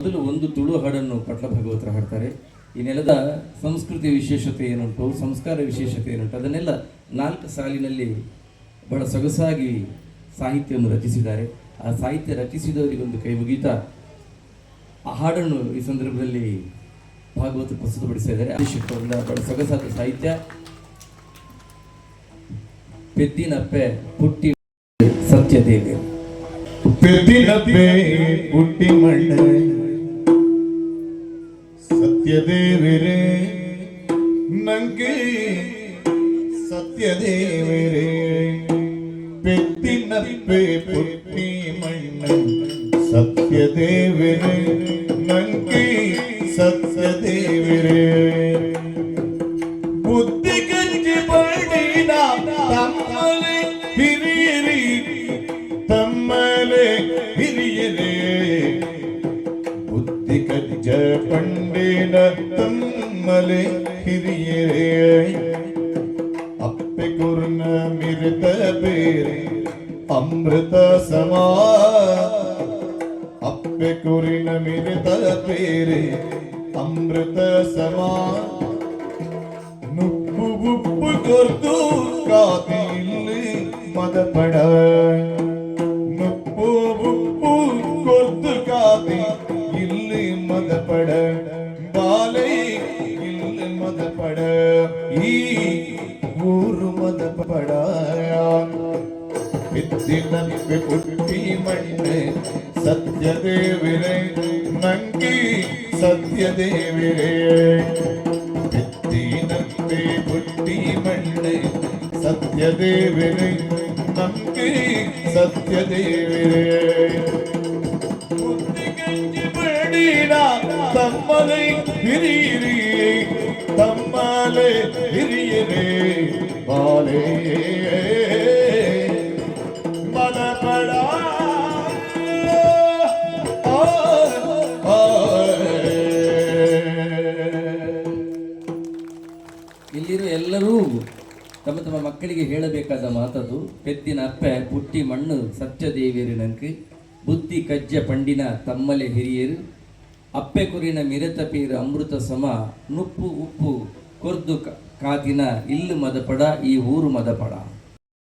ಮೊದಲು ಒಂದು ತುಳು ಹಾಡನ್ನು ಪಟ್ಲ ಭಾಗವತರ ಹಾಡ್ತಾರೆ. ಈ ನೆಲದ ಸಂಸ್ಕೃತಿ ವಿಶೇಷತೆ ಏನುಂಟು, ಸಂಸ್ಕಾರ ವಿಶೇಷತೆ ಏನುಂಟು, ಅದನ್ನೆಲ್ಲ ನಾಲ್ಕು ಸಾಲಿನಲ್ಲಿ ಬಹಳ ಸೊಗಸಾಗಿ ಸಾಹಿತ್ಯವನ್ನು ರಚಿಸಿದ್ದಾರೆ. ಆ ಸಾಹಿತ್ಯ ರಚಿಸಿದವರಿಗೊಂದು ಕೈ ಮುಗೀತಾ ಆ ಹಾಡನ್ನು ಈ ಸಂದರ್ಭದಲ್ಲಿ ಭಾಗವತ ಪ್ರಸ್ತುತಪಡಿಸಿದ್ದಾರೆ ಅವರಿಂದ ಬಹಳ ಸೊಗಸಾದ ಸಾಹಿತ್ಯ. ಪೆದ್ದಿನಪ್ಪೆ ಪುಟ್ಟಿ ಸತ್ಯದೇವಿ. ಪೆದ್ದಿನಪ್ಪೆ ಪುಟ್ಟಿ ಮಣ್ಣ. ಸತ್ಯದೇವರೇ ನಂಗೆ ಸತ್ಯದೇವರೇ ಪೆದ್ದಿನಪ್ಪೆ ಪುಟ್ಟಿ ಮಣ್ಣ ಸತ್ಯದೇವರೇ ನಂಗೆ ಸತ್ಯದೇವರೇ ಬುದ್ಧಿ കണ്ടീന തമ്മലെ ഹിരിയരേ അപ്പകുർണ മിരുത പേരെ അമൃത സമാ അപ്പകുറിന മിരുത പേരെ അമൃത സമാ നുപ്പു കൊർത്തു കാതിയിൽ മതപട மதப்பட பாலை மதப்பட ஈ ஊரு மதப்பட வித்தினப்பி புட்டி மண்ணு சத்யதேவிரே நங்கி சத்யதேவிரே வித்தினப்பி புட்டி மண்ணு സത്യദേവനെ നമ്പി സത്യദേവനെ ബുദ്ധികഞ്ഞ ತಮ್ಮಲೆ ಹಿರಿಯಿರಿ, ತಮ್ಮಲೆ ಹಿರಿಯರೇ, ಬಾಲೇ. ಇಲ್ಲಿರೋ ಎಲ್ಲರೂ ತಮ್ಮ ತಮ್ಮ ಮಕ್ಕಳಿಗೆ ಹೇಳಬೇಕಾದ ಮಾತದು, ಪೆದ್ದಿನ ಅಪ್ಪೆ, ಪುಟ್ಟಿ ಮಣ್ಣು ಸತ್ಯದೇವಿಯರು ನಂಕು ಬುದ್ಧಿ ಕಜ್ಜ ಪಂಡಿನ ತಮ್ಮಲೆ ಹಿರಿಯರು. ಅಪ್ಪೆ ಕುರಿನ ಮಿರತ ಪೀರ್ ಅಮೃತ ಸಮ, ನುಪ್ಪು ಉಪ್ಪು ಕೊರ್ದು ಕಾದಿನ ಇಲ್ಲು ಮದಪಡ, ಈ ಊರು ಮದಪಡ.